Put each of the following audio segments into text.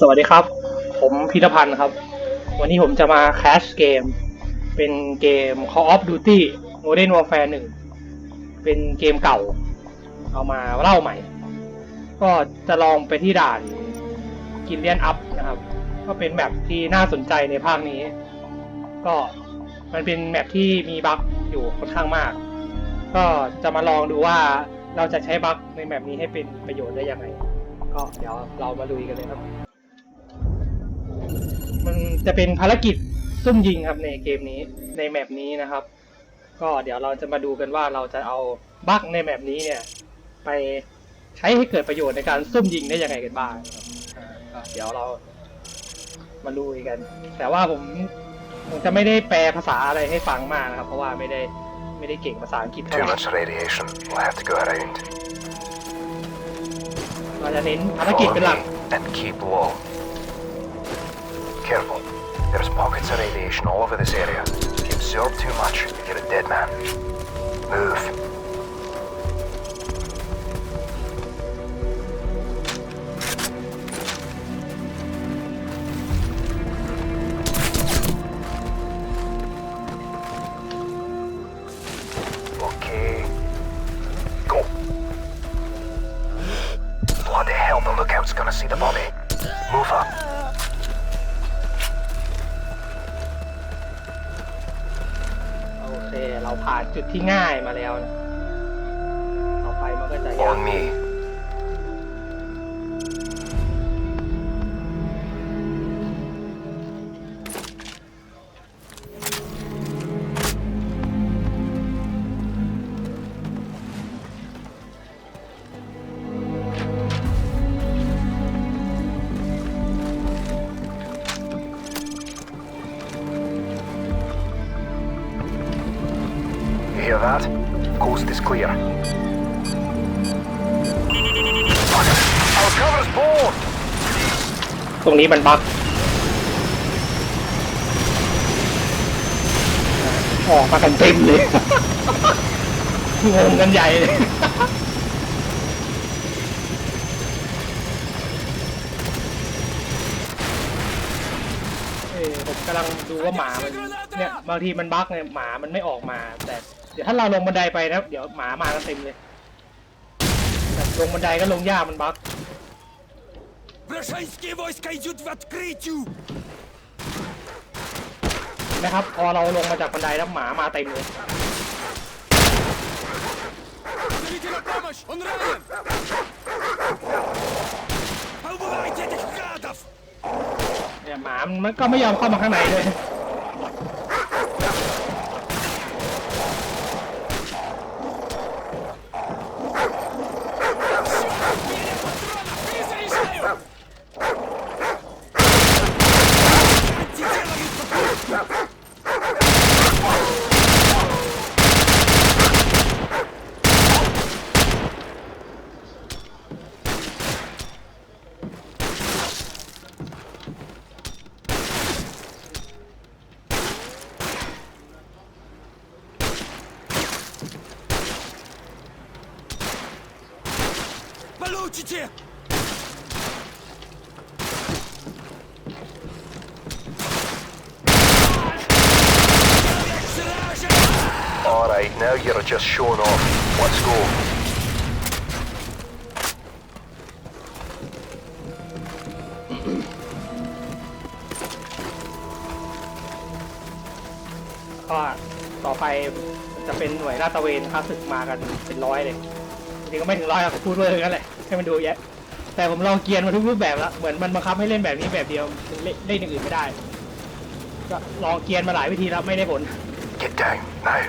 สวัสดีครับ ผมพีรพันธ์ครับ วันนี้ผมจะมาแคชเกม เป็นเกม Call of Duty Modern Warfare 1 เป็นเกมเก่า เอามาเล่าใหม่ ก็จะลองไปที่ด่านกินเลียนอัพนะครับ ก็เป็นแมปที่น่าสนใจในภาคนี้ ก็มันเป็นแมปที่มีบั๊กอยู่ค่อนข้างมาก ก็จะมาลองดูว่าเราจะใช้บั๊กในแมปนี้ให้เป็นประโยชน์ได้ยังไงก็เดี๋ยวเรามาลุยกันเลยครับ มันจะเป็นภารกิจซุ่มยิงครับในเกมนี้ในแมปนี้นะครับ ก็เดี๋ยวเราจะมาดูกันว่าเราจะเอาบั๊กในแมปนี้เนี่ย ไปใช้ให้เกิดประโยชน์ในการซุ่มยิงได้ยังไงกันบ้างครับอ่าก็เดี๋ยวเรามาลุยกัน แต่ว่าผมผมจะไม่ได้แปลภาษาอะไรให้ฟังมากนะครับ เพราะว่าไม่ได้ไม่ได้เก่งภาษาอังกฤษเท่า Too ไหร่ much radiation. We'll have to go around. เราจะเน้นภารกิจ Follow เป็นหลัก Careful. There's pockets of radiation all over this area. If you absorb too much, you're a dead man. Move. Okay. Go. Bloody hell, the lookout's gonna see the body. จุดที่ง่ายมาแล้วนะต่อไปมันก็จะยาก On me. Hear that? Coast is clear. Our cover's blown! ตรงนี้มันบั๊กออกมากันเต็มเลย งงกันใหญ่เลย เออผมกำลังดูว่าหมามันเนี่ยบางทีมันบั๊กเนี่ยหมามันไม่ออกมา แต่ เดี๋ยวถ้าเราลงบันไดไปนะเดี๋ยวหมามากันเต็มเลยแบบลงบันไดก็ลงยากมันบั๊ก Вражеские войска идут в открытию! นะครับ พอเราлงมาจากบันไดแล้วหมามาเต็มเลย Зовите на помощь! Он ранен! Поубивайте этих гадов! เนี่ยหมามันก็ไม่ยอมเข้ามาข้างในเลย Получите! Сразу! Alright, now you're just showing off. Let's go. ก็ต่อไปจะเป็นหน่วยลาดตระเวนค้าศึกมากันเป็นร้อยเลยจริงๆก็ไม่ถึงร้อยหรอกพูดเวอร์กันแหละ ให้มันดูแยะแต่ผมลองเกียร์มาทุกรูปแบบแล้วเหมือนมันบังคับให้เล่นแบบนี้แบบเดียวเล่นเล่นอย่างอื่นไม่ได้ก็ลองเกียร์มาหลายวิธีแล้วไม่ได้ผล Get down, now.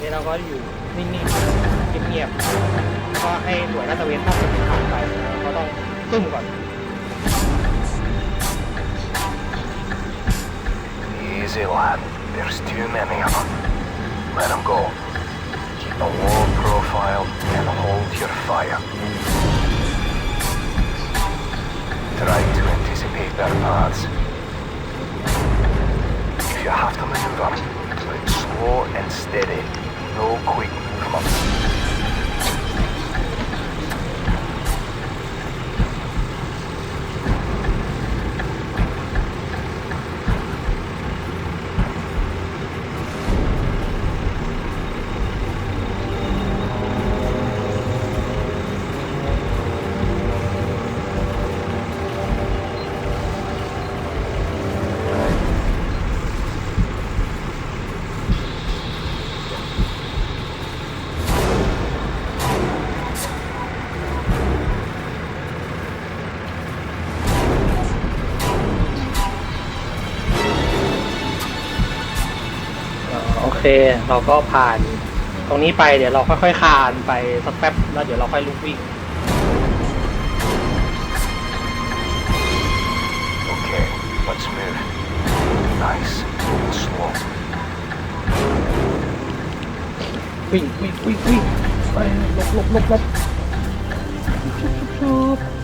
นี่เราก็อยู่นิ่งๆเงียบๆก็ให้หน่วยลาดตระเวนเข้าศึกผ่านไปเราต้องซุ่มก่อน Easy, lad. There's too many of them. Let them go. Keep a low profile and hold your fire. Try to anticipate their paths. If you have to maneuver, move slow and steady. no quick movement. เค เราก็ผ่าน ตรงนี้ไปเดี๋ยวเราค่อยๆคานไปสักแป๊บแล้วเดี๋ยวเราค่อยลุกวิ่ง Okay, let's move. Nice. and Slow. วิ่งวิ่งวิ่งวิ่งไปหลบหลบหลบหลบ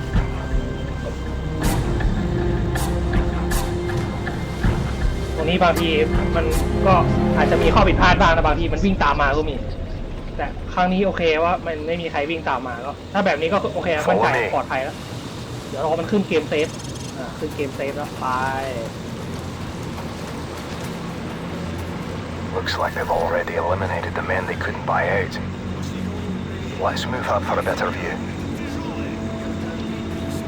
รงนี้บางทีมันก็อาจจะมีข้อผิดพลาดบ้างนะบางทีมันวิ่งตามมาก็มี แต่ครั้งนี้โอเคว่ามันไม่มีใครวิ่งตามมาก็ถ้าแบบนี้ก็โอเคมั่นใจปลอดภัยแล้ว เดี๋ยวรอมันขึ้นเกมเซฟอ่าขึ้นเกมเซฟแล้วไป Looks like they've already eliminated the men they couldn't buy out. Let's move up for a better view.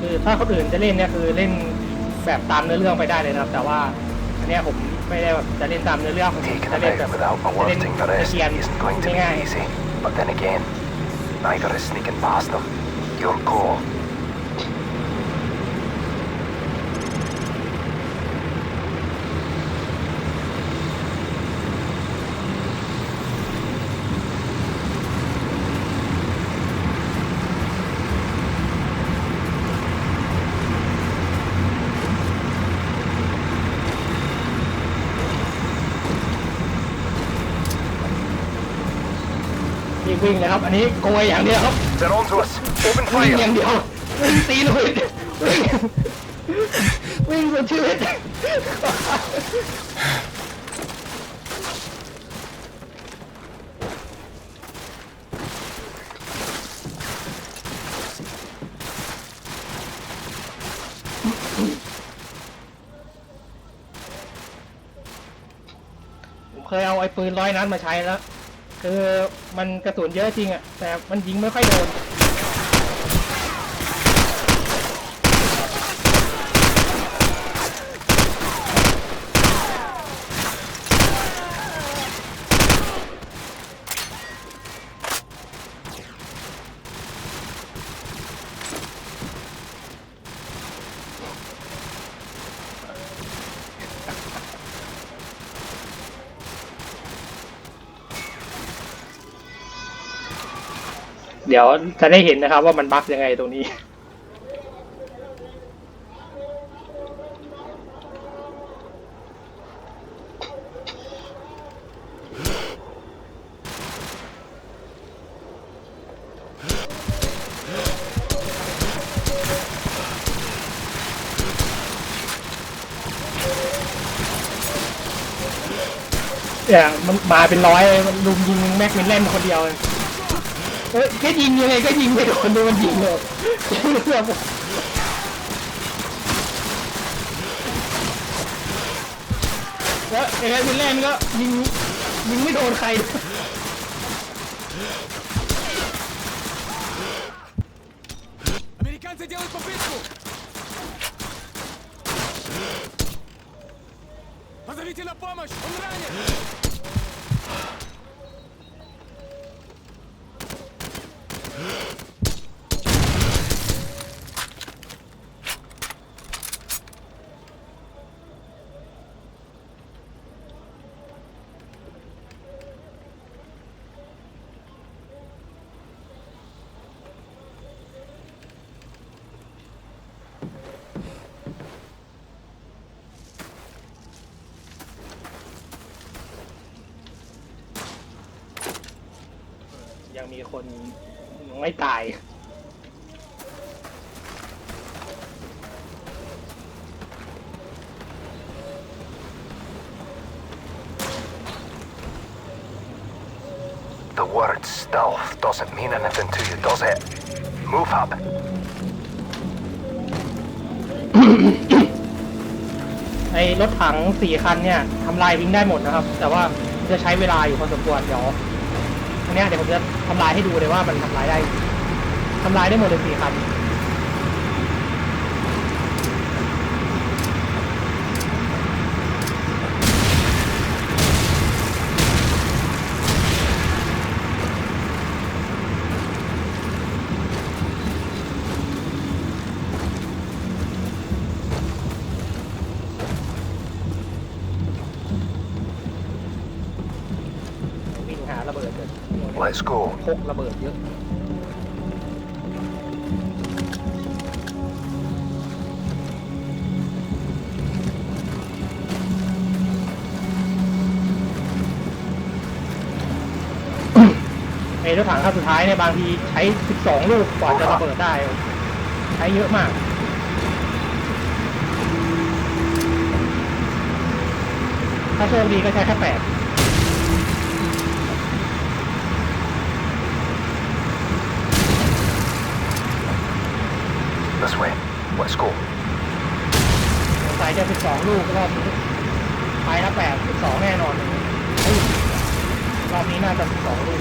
คือถ้าคนอื่นจะเล่นเนี่ยคือเล่นแบบตามเนื้อเรื่องไปได้เลยนะครับ แต่ว่า อันเนี้ยผมไม่ได้แบบจะเล่นตามเนื้อเรื่องผม Taking จะ them เล่นแบบ out without จะเล่น alerting the rest เกียน isn't going to be ง่าย easy. But then again, neither is sneaking past them. Your call. วิ่งวิ่งเลยครับ อันนี้โกยอย่างเดียวครับ They're on to us. Open วิ่งอ fire. ย่างเดียววิ่งตีเลยวิ่งวิ่งสุดชีวิตผมเคยเอาไอ้ปืนร้อยนัดมาใช้แล้ว คือมันกระสุนเยอะจริงอะแต่มันยิงไม่ค่อยโดน เดี๋ยวจะได้เห็นนะครับว่ามันบั๊กยังไงตรงนี้ เนี่ยมันมาเป็นร้อยเลยมันลุมยิงแม็กมินเล่นคนเดียวเลย เอ้ยแค่ยิงยังไงก็ยิงไม่โดนดูมันยิงเลยแล้วไอ้แค่มินเล่นก็ยิงยิงไม่โดนใคร ยังมีคนไม่ตาย The word stealth doesn't mean anything to you, does it? Move up. ไอ้รถถังสี่คันเนี่ยทำลายวิ่งได้หมดนะครับ แต่ว่าจะใช้เวลาอยู่พอสมควรเดี๋ยวอัน เนี้ยเดี๋ยวผมจะทำลายให้ดูเลยว่ามันทำลายได้ทำลายได้หมดเลยสี่คัน เบิดเลย Let's go. พกระเบิดเยอะ ไอ้รถถังคันสุดท้ายเนี่ยบางทีใช้ 12 ลูกกว่าจะระเบิดได้ ใช้เยอะมาก ถ้าโชคดีก็ใช้แค่8 This way. Let's go. ใส่จะ12ลูกรอบนี้ไปละ8 12แน่นอนเลยรอบนี้น่าจะ12ลูก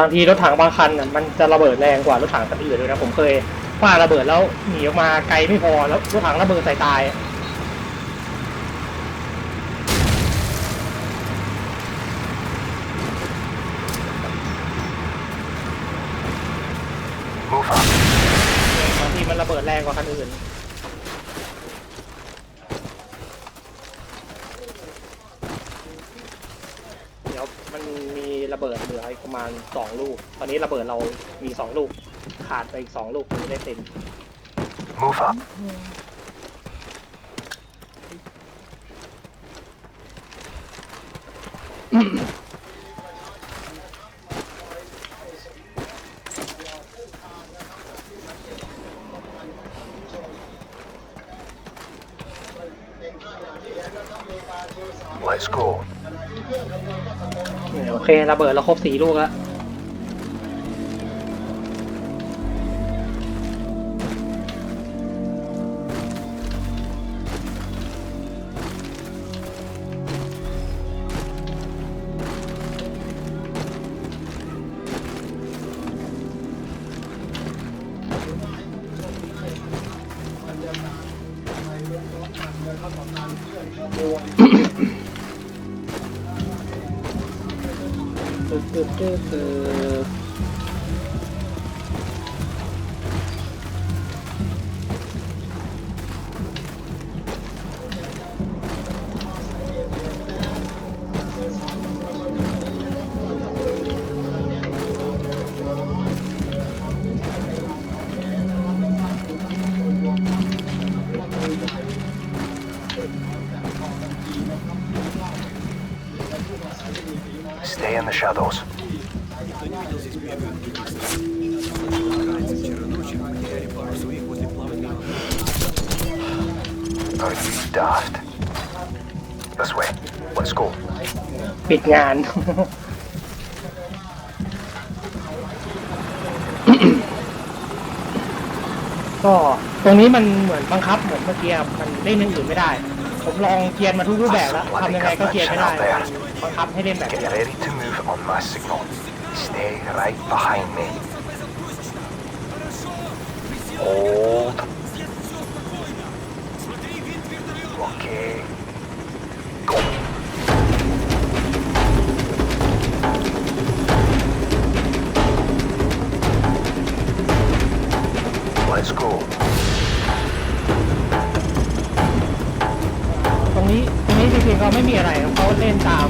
บางทีรถถังบางคันน่ะมันจะระเบิดแรงกว่ารถถังคันอื่นเลยนะผมเคยฟาระเบิดแล้วหนีออกมาไกลไม่พอแล้วรถถังระเบิดใส่ตาย Move up. บางทีมันระเบิดแรงกว่าคันอื่น เดี๋ยวมันมีระเบิดเหลืออีกประมาณสองลูก ตอนนี้ระเบิดเรามีสองลูก ขาดไปอีกสองลูกถึงจะได้เต็ม Move up. Let's go. โอเคระเบิดเราครบสี่ลูกแล้ว ตึ๊ดตึ๊ Stay in the shadows. Are you daft? This way. Let's go. ปิดงาน ก็ตรงนี้มันเหมือนบังคับเหมือนเมื่อกี้ครับมันเล่นอย่างอื่นไม่ได้ ผมลองเกียร์มาทุกรูปแบบแล้วทำยังไงก็เกียร์ไม่ได้มันบังคับให้เล่นแบบ Get ready to move on my signal. Stay right behind me. Hold. Okay. ล่นตาม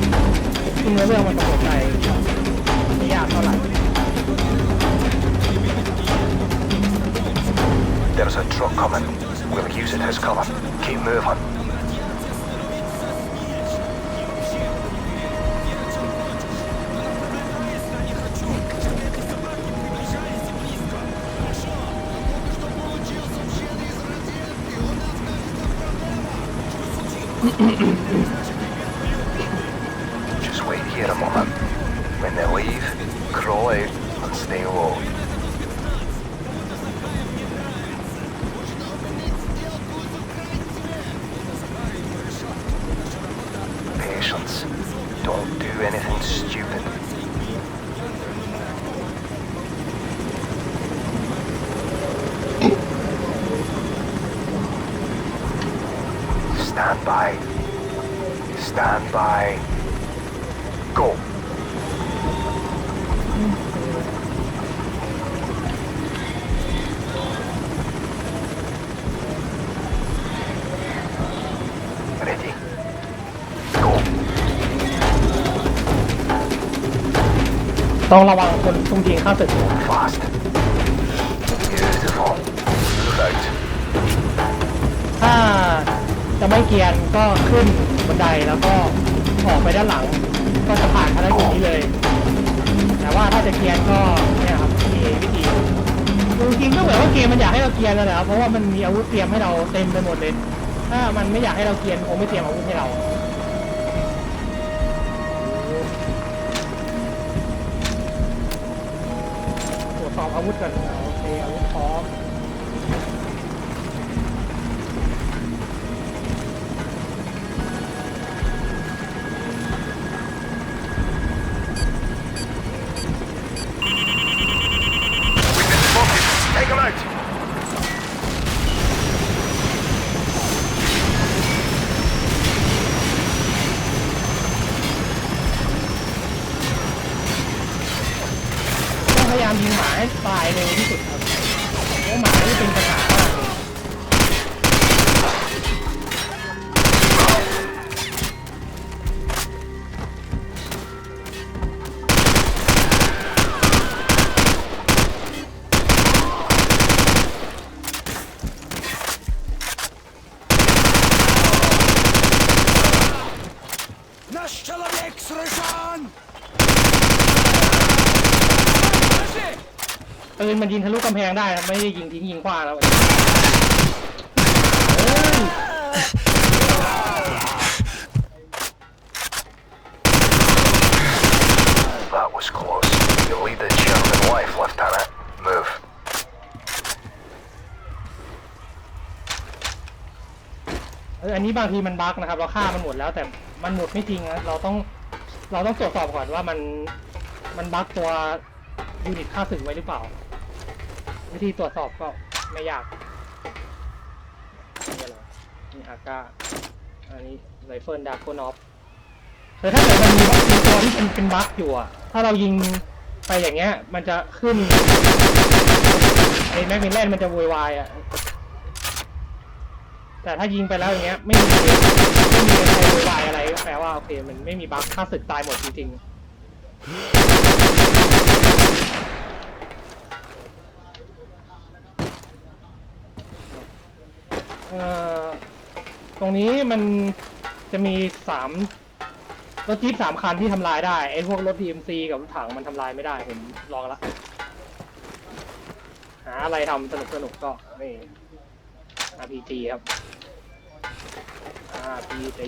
ที่เนื้อเรื่องมันกำหนดใจไม่ยากเท่าไหร่ There's a truck coming. We'll use it as cover. Keep moving. Just wait here a moment. When they leave, crawl out and stay low. Patience. Don't do anything stupid. ต้องระวังคนซุ่มยิงเข้าตึก Fast. Beautiful. Move out. ถ้าจะไม่เกียร์ก็ขึ้นบันไดแล้วก็ออกไปด้านหลัง ก็จะผ่านภารกิจนี้เลย แต่ว่าถ้าจะเกียร์ก็เนี่ยครับมีวิธีจริงๆก็เหมือนว่าเกมมันอยากให้เราเกียร์แล้วแหละครับเพราะว่ามันมีอาวุธเตรียมให้เราเต็มไปหมดเลย ถ้ามันไม่อยากให้เราเกียร์คงไม่เตรียมอาวุธให้เรา อบอาวุธกัน ปืนมันยิงทะลุกำแพงได้ครับไม่ได้ยิงทิ้งยิงขว้างแล้วเอ้ย That was close. You'll lead the German life, Lieutenant. Move. เอออันนี้บางทีมันบั๊กนะครับ เราฆ่ามันหมดแล้วแต่มันหมดไม่จริงนะเราต้องเราต้องตรวจสอบก่อนว่ามันมันบั๊กตัวยูนิตค่าศึกไว้หรือเปล่า วิธีตรวจสอบก็ไม่ยากนี่อะไรนี่ฮาก้าอันนี้ไรเฟิลดาร์กนอฟแต่ถ้าเกิดมันมีบั๊กมีตัวที่เป็นเป็นบั๊กอยู่อะถ้าเรายิงไปอย่างเงี้ย มันจะขึ้นไอ้แม็กมินแลนมันจะโวยวายอะแต่ถ้ายิงไปแล้วอย่างเงี้ยไม่มีไม่มีใครโวยวายอะไรก็แปลว่าโอเคมันไม่มีบั๊กค่าศึกตายหมดจริงๆ เอ่อตรงนี้มันจะมีสามรถจี๊ปสามคันที่ทำลายได้ไอ้พวกรถ DMC กับรถถังมันทำลายไม่ได้ผมลองละหาอะไรทำสนุกสนุกก็นี่ RPG ครับ RPG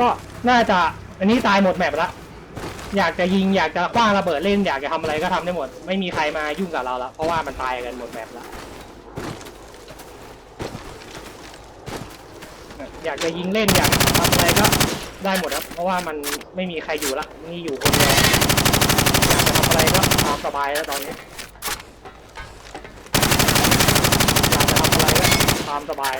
ก็น่าจะอันนี้ตายหมดแมปละอยากจะยิงอยากจะคว้างระเบิดเล่นอยากจะทำอะไรก็ทำได้หมด ไม่มีใครมายุ่งกับเราละเพราะว่ามันตายกันหมดแมปละอยากจะยิงเล่นอยากทำอะไรก็ได้หมดครับ เพราะว่ามันไม่มีใครอยู่ละนี่อยู่คนเดียวอยากจะทำอะไรก็ตามสบายแล้วตอนนี้อยากจะทำอะไรก็ตามสบาย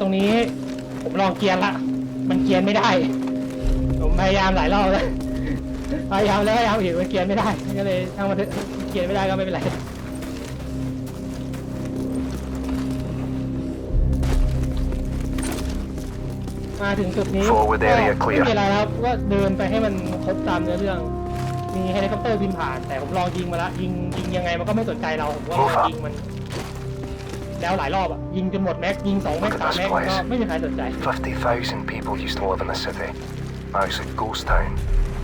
ตรงนี้ ผมลองเกียร์ละ มันเกียร์ไม่ได้ ผมพยายามหลายรอบแล้ว พยายามแล้วพยายามอีกมันเกียร์ไม่ได้ ก็เลยทางมันเถอะเกียร์ไม่ได้ก็ไม่เป็นไรมาถึงจุดนี้ Forward ก็ area ไม่ clear มีอะไรครับก็เดินไปให้มันครบตามเนื้อเรื่อง มีเฮลิคอปเตอร์บินผ่าน แต่ผมลองยิงมาละยิงยิงยังไงมันก็ไม่สนใจเราผมว่า Move up ยิงมัน แล้วหลายรอบอะยิงจนหมดแม็กยิงสองแม็ก Look at สาม this แม็กมันก็ place. ไม่มีใครสนใจ 50,000 people used to live in the city. Now it's a ghost town.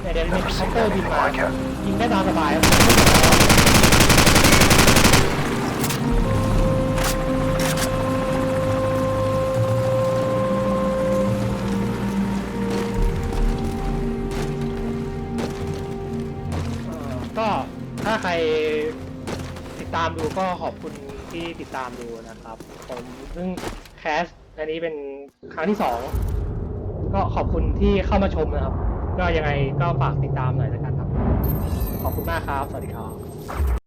เนี่ยเดี๋ยวมี Never คอป seen เตอร์บิน anything มา like it. ยิงได้ตามสบายครับเอ่อก็ถ้าใครติดตามดูก็ขอบคุณ ที่ติดตามดูนะครับ ผมเพิ่งแคสอันนี้เป็นครั้งที่สองก็ขอบคุณที่เข้ามาชมนะครับ ก็ยังไงก็ฝากติดตามหน่อยแล้วกันครับ ขอบคุณมากครับ สวัสดีครับ